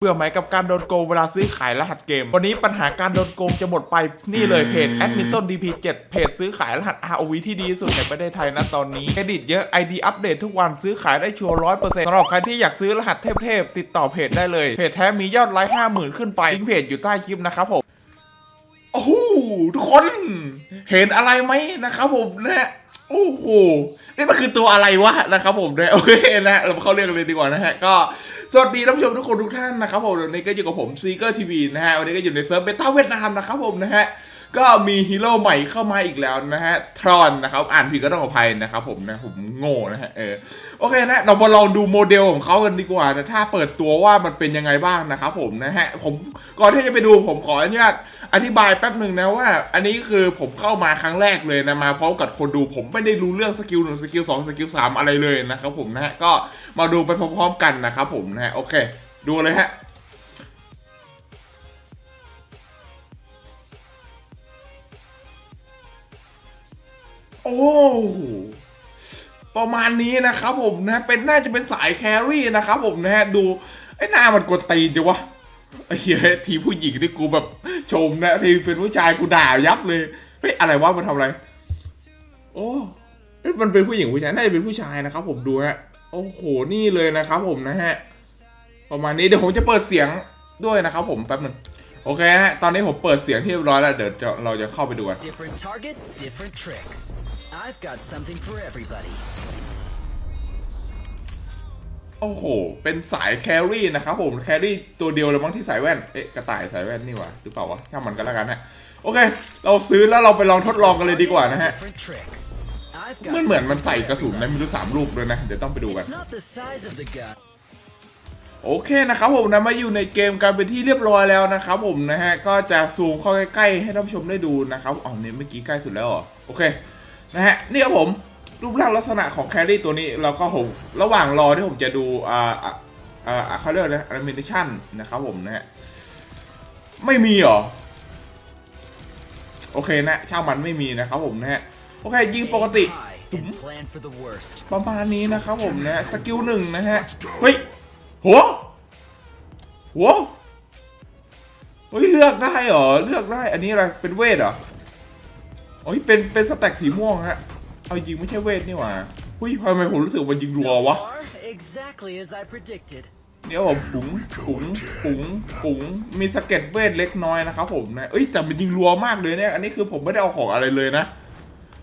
เบื่อไหมกับการโดนโกงเวลาซื้อขายรหัสเกม วันนี้ปัญหาการโดนโกงจะหมดไปนี่เลยเพจ a d m i n t o n DP7 เพจซื้อขายรหัส ROV ที่ดีที่สุดในประเทศไทยนะตอนนี้เครดิตเยอะ ID อัปเดตทุกวันซื้อขายได้ชัวร์ร้อยเปอร์เซ็นต์สำหรับใครที่อยากซื้อรหัสเทพๆ ติดต่อเพจได้เลย เพจแท้มียอดไลค์ห้าหมื่นขึ้นไปลิงก์เพจอยู่ใต้คลิปนะครับผมโอ้โหทุกคน เห็นอะไรไหมนะครับผมนะ โอ้โห นี่มันคือตัวอะไรวะนะครับผมนะโอเคนะเราเข้าเรื่องกันเลยดีกว่านะฮะ ก็สวัสดีท่านผู้ชมทุกคนทุกท่านนะครับผมวันนี้ก็อยู่กับผมซีเกอร์ทีวีนะฮะ วันนี้ก็อยู่ในเซิร์ฟเบต้าเวียดนามนะครับผมนะฮะ ก็มีฮีโร่ใหม่เข้ามาอีกแล้วนะฮะ ทรอนนะครับ อ่านผิดก็ต้องขออภัยนะครับผมนะ ผมโง่นะฮะ เออ โอเคนะเรามาลองดูโมเดลของเขากันดีกว่านะถ้าเปิดตัวว่ามันเป็นยังไงบ้างนะครับผมนะฮะผมก่อนที่จะไปดูผมขออนุญาตอธิบายแป๊บหนึ่งนะว่า อันนี้คือผมเข้ามาครั้งแรกเลยนะมาพร้อมกับคนดูผมไม่ได้รู้เรื่องสกิลหนึ่งสกิลสองสกิลสามอะไรเลยนะครับผมนะฮะก็มาดูไปพร้อมๆกันนะครับผมนะฮะโอเค ดูเลยฮะโอ้ ประมาณนี้นะครับผมนะเป็นน่าจะเป็นสายแครี่นะครับผมนะฮะดูไอ้หน้ามันกวนตีนจังวะไอ้เหี้ยทีผู้หญิงที่กูแบบชมนะทีเป็นผู้ชายกูด่ายับเลยเฮ้ยอะไรวะมันทำอะไร โอ้เฮ้ยมันเป็นผู้หญิงผู้ชายน่าจะเป็นผู้ชายนะครับ ผมดูฮะโอ้โหนี่เลยนะครับ ผมนะฮะประมาณนี้เดี๋ยวผมจะเปิดเสียงด้วยนะครับ ผมแป๊บหนึงโอเคฮะตอนนี้ผมเปิดเสียงที่เรียบร้อยแล้วเดี๋ยวเราจะเข้าไปดูกัน Different target, different tricks. I've got something for everybody. โอ้โห เป็นสายแครี่นะครับผม แครี่ตัวเดียวเลยมั้งที่ใส่แว่น เอ๊ะ กระต่ายใส่แว่นนี่หว่าหรือเปล่าวะช่างมันกันแล้วกันฮะโอเค เราซื้อแล้วเราไปลองทดลองกันเลยดีกว่านะฮะ Different tricks. I've มัน got เหมือนมัน something ใส่ for กระสุนใน everybody. ไม่รู้สามลูกเลยนะ เดี๋ยวต้องไปดูกัน It's not the size of the gun. โอเคนะครับผมนะมาอยู่ในเกมกันเป็นที่เรียบร้อยแล้วนะครับผมนะฮะก็จะซูมเข้าใกล้ๆให้ท่านผู้ชมได้ดูนะครับอ๋อเนี่ยเมื่อกี้ใกล้สุดแล้วเหรอโอเค นะฮะนี่ครับผมรูปร่างลักษณะของแครี่ตัวนี้เราก็ผมระหว่างรอที่ผมจะดูอ่าอ่าอ่าเขาเรียกอะไรนะแอนิเมชันนะครับผมนะฮะไม่มีเหรอ โอเคนะช่างมันไม่มีนะครับผมนะฮะโอเคยิงปกติ Aim high and plan for the worst. ประมาณนี้นะครับผมนะสกิลหนึ่งนะฮะเฮ้ยโหโหเฮ้ยเลือกได้เหรอเลือกได้อันนี้อะไรเป็นเวทเหรอ โอ้ยเป็นเป็นสแต็กสีม่วงฮะเอาจริงไม่ใช่เวทนี่หว่าเฮ้ยทำไมผมรู้สึกมันยิงรัว So วะ far, exactly as I predicted. เนี่ยผมปุ๋งปุ๋งปุ๋งปุ๋งมีสะเก็ดเวทเล็กน้อยนะครับผมนะเอ้ยแต่มันยิงรัวมากเลยเนี่ย อันนี้คือผมไม่ได้เอาของอะไรเลยนะ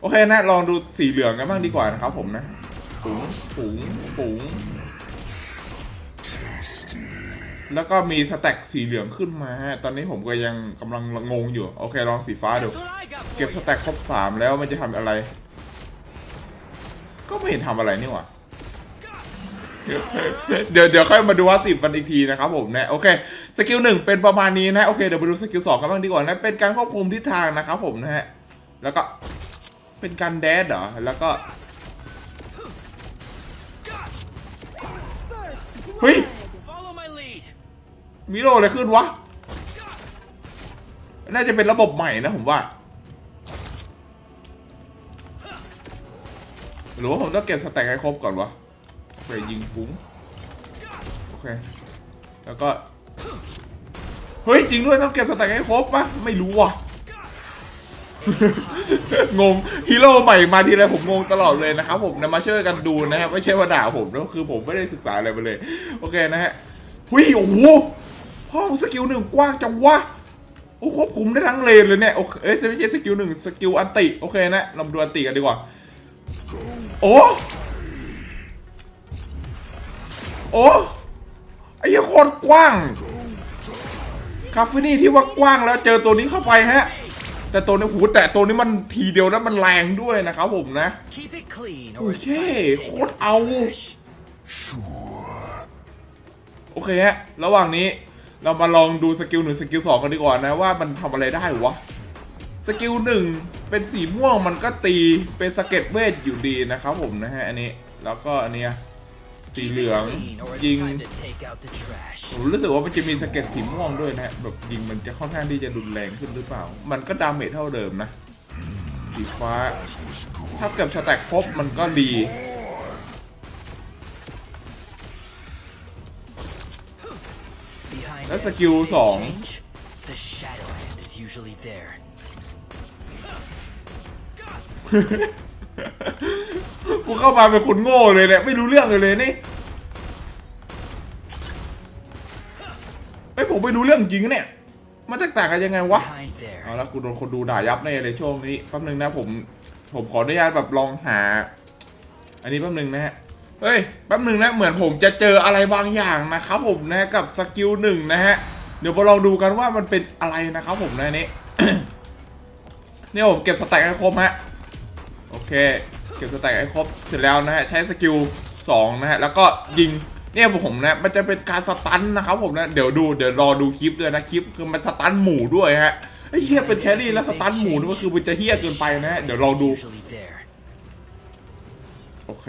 โอเคนะ ลองดูสีเหลืองกันบ้างดีกว่านะครับผมนะปุ๋งปุ๋งปุ๋ง แล้วก็มีสแต็กสีเหลืองขึ้นมา ตอนนี้ผมก็ยังกำลังงงอยู่ โอเคลองสีฟ้าดู เก็บสแต็กครบสามแล้วมันจะทำอะไร ก็ไม่เห็นทำอะไรนี่หว่าเดี๋ยวเดี๋ยวค่อยมาดูว่าสิบมันอีกทีนะครับผมนะโอเคสกิลหนึ่งเป็นประมาณนี้นะโอเคเดี๋ยวมาดูสกิลสองกันบ้างดีกว่านะเป็นการควบคุมทิศทางนะครับผมนะฮะแล้วก็เป็นการแดดเหรอแล้วก็เฮ้ย มีโลอะไรขึ้นวะ น่าจะเป็นระบบใหม่นะผมว่า หรือว่าผมต้องเก็บสแต็กให้ครบก่อนวะไปยิงปุ้งโอเค แล้วก็ เฮ้ย จริงด้วยต้องเก็บสแต็กให้ครบปะไม่รู้ว่ะงงฮีโร่ใหม่มาทีไรผมงงตลอดเลยนะครับผมนะมาช่วยกันดูนะครับไม่ใช่ว่าด่าผมนะคือผมไม่ได้ศึกษาอะไรมาเลย โอเคนะฮะหุยโอ้โห ห้องสกิลหนึ่งกว้างจังวะโอ้ควบคุมได้ทั้งเลนเลยเนี่ยโอเคเอ้ยไม่ใช่สกิลหนึ่งสกิลอันติโอเคนะเรามาดูอันติกันดีกว่า โอ้โอ้ไอ้เหี้ยโคตรกว้างคาเฟนี่ที่ว่ากว้างแล้วเจอตัวนี้เข้าไปฮะ แต่ตัวนี้หูแต่ตัวนี้มันทีเดียวนะมันแรงด้วยนะครับผมนะ Keep it clean, or it's Okay, time to take what out the owl? trash. โอเคฮะระหว่างนี้ เรามาลองดูสกิลหนึ่งสกิลสองกันดีกว่านะว่ามันทำอะไรได้วะสกิลหนึ่งเป็นสีม่วงมันก็ตีเป็นสเก็ดเวทอยู่ดีนะครับผมนะฮะอันนี้แล้วก็อันเนี้ยสีเหลืองยิงผมรู้สึกว่ามันจะมีสเก็ดสีม่วงด้วยนะฮะแบบยิงมันจะค่อนข้างที่จะรุนแรงขึ้นหรือเปล่า มันก็ดาเมจเท่าเดิมนะสีฟ้า ถ้าเก็บสแต็กครบมันก็ดี The behind That's a every Q big song. change, The shadow hand is usually there. กูเข้ามาเป็นคนโง่เลยเนี่ยไม่รู้เรื่องเลยเลยนี่ไอยผมไม่รู้เรื่องจริงนะเนี่ย มันแตกต่างกันยังไงวะ Behind there. เอาละกูโดนคนดูด่ายับแน่เลยช่วงนี้แป๊บนึงนะผม ผมขออนุญาตแบบลองหา อันนี้แป๊บนึงนะฮะ เฮ้ย แป๊บหนึ่งนะ เหมือนผมจะเจออะไรบางอย่างนะครับผมนะ กับสกิลหนึ่งนะฮะ เดี๋ยวมาลองดูกันว่ามันเป็นอะไรนะครับผมนะนนี้เนี่ยผมเก็บสแต็กให้ครบฮะ โอเค เก็บสแต็กให้ครบ เสร็จแล้วนะฮะ ใช้สกิลสองนะฮะ แล้วก็ยิง เนี่ยผมนะ มันจะเป็นการสตันนะครับผมนะ เดี๋ยวดู เดี๋ยวรอดูคลิปด้วยนะ คลิปคือมันสตันหมู่ด้วยฮะไอ้เฮียเป็นแครี่แล้วสตันหมู่นี่ก็คือมันจะเฮียเกินไปนะฮะ เดี๋ยวลองดู โอเค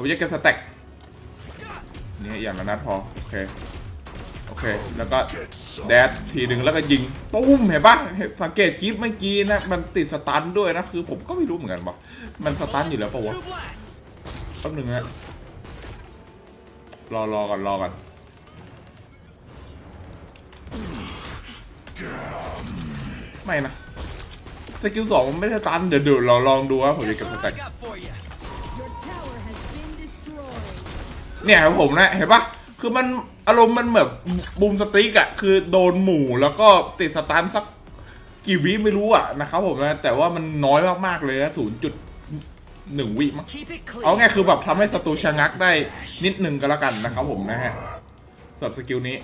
ผมจะเก็บสแต็กนี่อย่างละนัดพอ โอเค โอเค แล้วก็แดดทีหนึ่งแล้วก็ยิง ตุ้มเห็นปะเห็นสังเกตคลิปเมื่อกี้นะ มันติดสตันด้วยนะ คือผมก็ไม่รู้เหมือนกันว่ามันสตันอยู่แล้วปะวะแป๊บหนึงนะรอรอก่อนรอก่อนไม่นะสกิลสองมันไม่ได้สตันเดี๋ยวเดี๋ยวเราลองดูว่าผมจะเก็บสแต็ก เนี่ยครับผมนะเห็นปะคือมันอารมณ์มันแบบบูมสติ๊กอะคือโดนหมู่แล้วก็ติดสตันสักกี่วิไม่รู้อะนะครับผมนะแต่ว่ามันน้อยมากๆเลยนะศูนย์จุดหนึ่งวิมั้งเอาง่ายคือแบบทำให้ศัตรูชะงักได้นิดหนึ่งก็แล้วกันนะครับผมนะฮะสำหรับสกิลนี้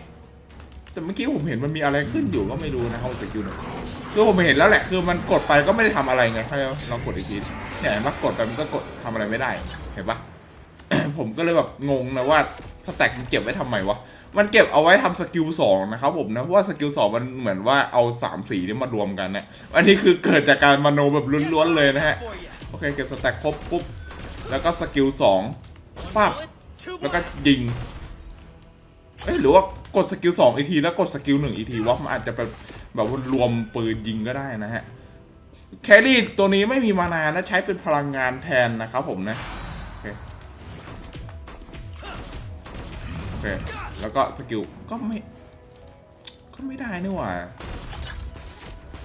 แต่เมื่อกี้ผมเห็นมันมีอะไรขึ้นอยู่ก็ไม่รู้นะครับสกิลนึงคือผมเห็นแล้วแหละคือมันกดไปก็ไม่ได้ทำอะไรไงให้ลองกดอีกทีเนี่ยเห็นกดไปมันก็กดทำอะไรไม่ได้เห็นปะ ผมก็เลยแบบงงนะว่าถ้าแตกมันเก็บไว้ทำไมวะ มันเก็บเอาไว้ทำสกิลสองนะครับผมนะเพราะว่าสกิลสองมันเหมือนว่าเอาสามสีนี้มารวมกันนะอันนี้คือเกิดจากการมโนแบบล้วนๆเลยนะฮะ โอเคเก็บสแต็กครบปุ๊บ แล้วก็สกิลสอง One Pop. bullet, two แล้วก็ยิง เอ้ยหรือว่ากดสกิลสองอีกทีแล้วกดสกิลหนึ่งอีกทีวะมันอาจจะเป็นแบบว่ารวมปืนยิงก็ได้นะฮะ แครี่ตัวนี้ไม่มีมานานะใช้เป็นพลังงานแทนนะครับผมนะ เคโอเค แล้วก็สกิลก็ไม่ ก็ไม่ได้นี่หว่า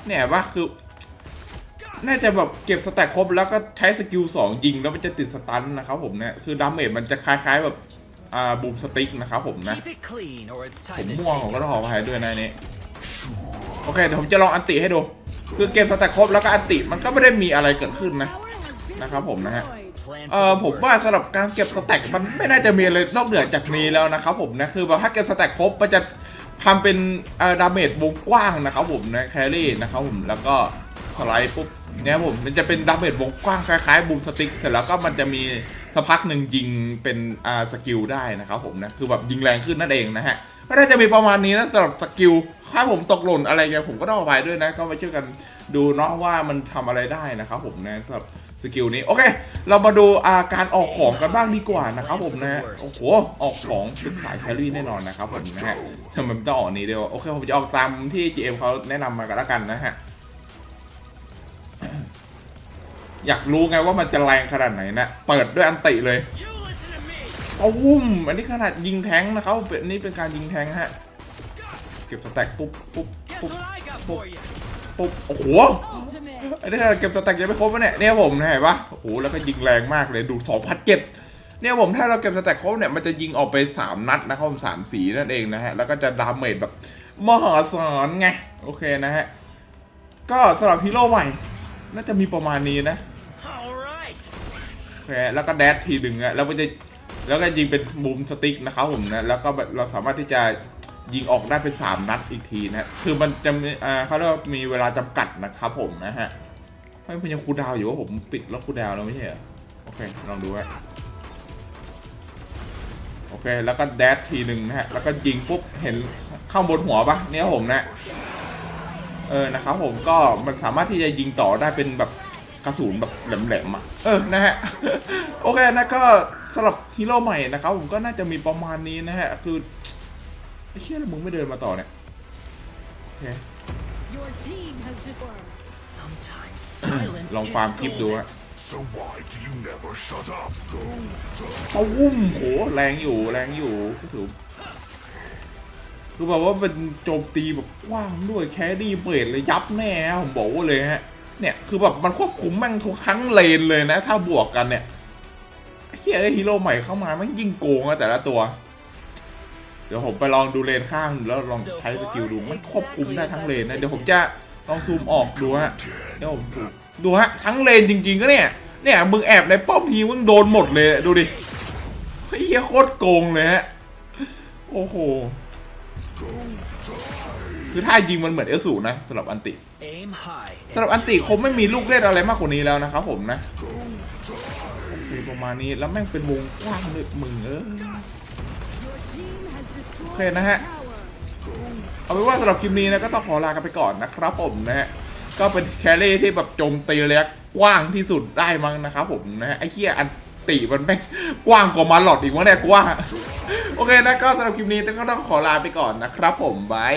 เนี่ยว่าคือ น่าจะแบบเก็บสแต็กครบแล้วก็ใช้สกิลสองยิงแล้วมันจะติดสตันนะครับผมเนี่ย คือดาเมจมันจะคล้ายๆแบบอ่าบูมสติ๊กนะครับผมนะ Keep it clean or it's ผม time to ม่วง take ผมก็ a ต้องขออภัย look. ด้วยนะอันนี้โอเคเดี๋ยวผมจะลองอันติให้ดู คือเกมสแต็กครบแล้วก็อันติมันก็ไม่ได้มีอะไรเกิดขึ้น Your นะ tower has been นะครับผมนะฮะ destroyed. Plan เอ for อ the ผมว่า worst. สำหรับการเก็บสแต็กมันไม่น่าจะมีอะไรนอกเหนือจากนี้แล้วนะครับผมนะคือแบบถ้าเก็บสแต็กครบมันจะทำเป็นเอ่อดาเมจวงกว้างนะครับผมนะแครี่นะครับผมแล้วก็สไลด์ปุ๊บเนี่ยผมมันจะเป็นดาเมจวงกว้างคล้ายๆบูมสติ๊กเสร็จแล้วก็มันจะมีสักพักหนึ่งยิงเป็นอ่าสกิลได้นะครับผมนะคือแบบยิงแรงขึ้นนั่นเองนะฮะก็น่าจะมีประมาณนี้นะสำหรับสกิลถ้าผมตกหล่นอะไรเงี้ยผมก็ต้องอภัยด้วยนะ ก็มาช่วยกันดูเนาะว่ามันทำอะไรได้นะครับผมนะสำหรับ สกิลนี้ โอเค เรามาดูอาการออกของกันบ้างดีกว่านะครับผมนะ โอ้โห ออกของเป็นสายแครี่แน่นอนนะครับผมนะฮะทำไมมันต้องออกนี้เดียวโอเค ผมจะออกตามที่ GM เขาแนะนำมากันแล้วกันนะฮะ อยากรู้ไงว่ามันจะแรงขนาดไหนนะ เปิดด้วยอันติเลยเอาวุ้มอันนี้ขนาดยิงแทงนะครับเป็นอันนี้เป็นการยิงแทงฮะ เก็บสแต็กปุ๊บปุ๊บ Guess ปุ๊บปุ๊บ โอ้โห Ultimate. อันนี้ถ้าเก็บสแต็กยังไม่ครบวะเนี่ยเนี่ยผมเห็นปะโอ้โหแล้วก็ยิงแรงมากเลยดูสองพันเจ็ดเนี่ยผมถ้าเราเก็บสแต็กครบเนี่ยมันจะยิงออกไปสามนัดนะครับผมสามสีนั่นเองนะฮะแล้วก็จะดาเมจแบบมหาศาลไงโอเคนะฮะก็สำหรับฮีโร่ใหม่น่าจะมีประมาณนี้นะโอเคแล้วก็แดดทีหนึ่งอะแล้วมันจะแล้วก็ยิงเป็นบูมสติ๊กนะครับผมนะแล้วก็แบบเราสามารถที่จะ ยิงออกได้เป็นสามนัดอีกทีนะคือมันจะมีอ่าเขาเรียกว่ามีเวลาจำกัดนะครับผมนะฮะไม่มันยังคูดาวอยู่ว่าผมปิดแล้วคูดาวแล้วไม่ใช่เหรอโอเคลองดูฮะโอเค แล้วก็แดชทีหนึ่งนะฮะ แล้วก็ยิงปุ๊บ เห็นข้างบนหัวปะเนี่ยผมนะ เออ นะครับผมก็มันสามารถที่จะยิงต่อได้เป็นแบบกระสุนแบบแหลมๆอะ เออ นะฮะ โอเคนะก็สำหรับฮีโร่ใหม่นะครับผมก็น่าจะมีประมาณนี้นะฮะ คือ ไอ้เชี่ยแล้วมึงไม่เดินมาต่อเนี่ยโอเค Your team has destroyed. Sometimes silence ลอง is ฟาร์มคลิปดู golden. ฮะ So why do you never shut up? Go, go. ตุ้มโหแรงอยู่แรงอยู่ก็ถือคือแบบว่าเป็นโจมตีแบบกว้างด้วยแครี่เบรดเลยยับแน่ฮะผมบอกว่าเลยฮะ เนี่ยคือแบบมันควบคุมแม่งทุกทั้งเลนเลยนะ ถ้าบวกกันเนี่ยไอ้เฮียไอ้ฮีโร่ใหม่เข้ามาแม่งยิ่งโกงอะแต่ละตัว เดี๋ยวผมไปลองดูเลนข้างแล้วลองใช้สกิลดูมันควบคุมได้ทั้งเลนนะเดี๋ยวผมจะลองซูมออกดูฮะเดี๋ยวผมซูมดูฮะทั้งเลนจริงๆก็เนี่ยเนี่ยมึงแอบในป้อมทีมึงโดนหมดเลยดูดิไอ้เฮียโคตรโกงเลยฮะโอ้โหคือถ้ายิงมันเหมือนเอลสูนะสำหรับอันติ Aim high. สำหรับอันติคงไม่มีลูกเล่นอะไรมากกว่านี้แล้วนะครับผมนะโอเคประมาณนี้แล้วแม่งเป็นวงกว้างเลยมึงเออ โอเคนะฮะ เอาเป็นว่าสำหรับคลิปนี้นะก็ต้องขอลากันไปก่อนนะครับผมนะฮะ ก็เป็นแคลรี่ที่แบบโจมตีระยะกว้างที่สุดได้มั้งนะครับผมนะฮะไอ้เคียอันติมันแม่งกว้างกว่ามาหลอดอีกวะเนี่ยกว้างโอเคนะก็สำหรับคลิปนี้ก็ต้องขอลาไปก่อนนะครับผมบาย